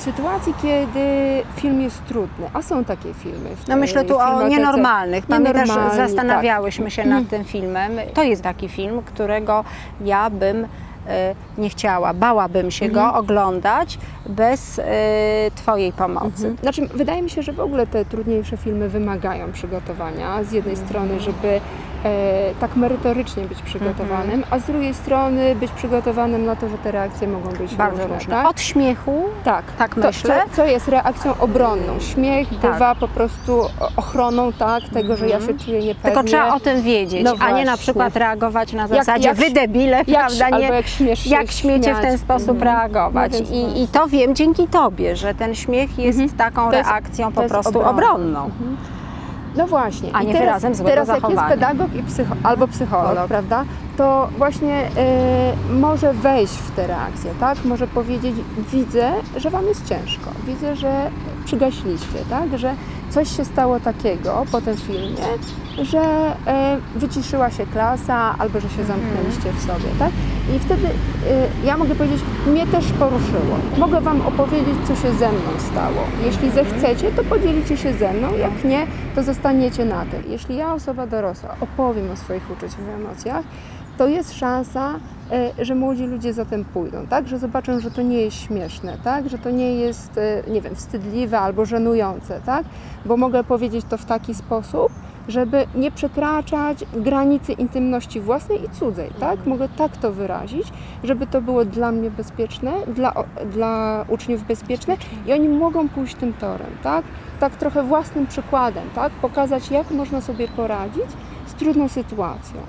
sytuacji, kiedy film jest trudny, a są takie filmy. No myślę tu o nienormalnych. Pamiętasz, Nienormalni, zastanawiałyśmy się nad tym filmem. To jest taki film, którego ja bym e, nie chciała, bałabym się Mhm. go oglądać bez e, Twojej pomocy. Mhm. Znaczy, wydaje mi się, że w ogóle te trudniejsze filmy wymagają przygotowania. Z jednej strony, żeby tak merytorycznie być przygotowanym, a z drugiej strony być przygotowanym na to, że te reakcje mogą być Bardzo różne. różne. Tak? Od śmiechu, tak, tak to, myślę. Co, co jest reakcją obronną? Śmiech Tak. bywa po prostu ochroną tak, tego, że ja się czuję niepewnie. tylko trzeba o tym wiedzieć, No a nie na przykład reagować na Jak- zasadzie jak- wy debile, jak, prawda? Nie, jak śmiesz jak śmiecie w ten śmiać. sposób Mhm. reagować. No I. I to wiem dzięki Tobie, że ten śmiech jest Mhm. taką jest- reakcją po prostu obronną. obronną. No właśnie. A I nie teraz, wyrazem złego teraz jak jest pedagog i psycho, albo psycholog, Psycholog. prawda, to właśnie y, może wejść w te reakcje, tak? Może powiedzieć, widzę, że Wam jest ciężko, widzę, że przygaśliście, tak? Że coś się stało takiego po tym filmie, że y, wyciszyła się klasa albo że się zamknęliście w sobie, tak? I wtedy y, ja mogę powiedzieć, mnie też poruszyło. Mogę Wam opowiedzieć, co się ze mną stało. Jeśli zechcecie, to podzielicie się ze mną, jak nie, to zostaniecie na tym. Jeśli ja, osoba dorosła, opowiem o swoich uczuciach i emocjach, to jest szansa, e, że młodzi ludzie za tym pójdą, tak? Że zobaczą, że to nie jest śmieszne, tak? Że to nie jest, e, nie wiem, wstydliwe albo żenujące, tak? Bo mogę powiedzieć to w taki sposób, żeby nie przekraczać granicy intymności własnej i cudzej, tak? Mogę tak to wyrazić, żeby to było dla mnie bezpieczne, dla, dla uczniów bezpieczne i oni mogą pójść tym torem, tak? Tak trochę własnym przykładem, tak? Pokazać, jak można sobie poradzić z trudną sytuacją.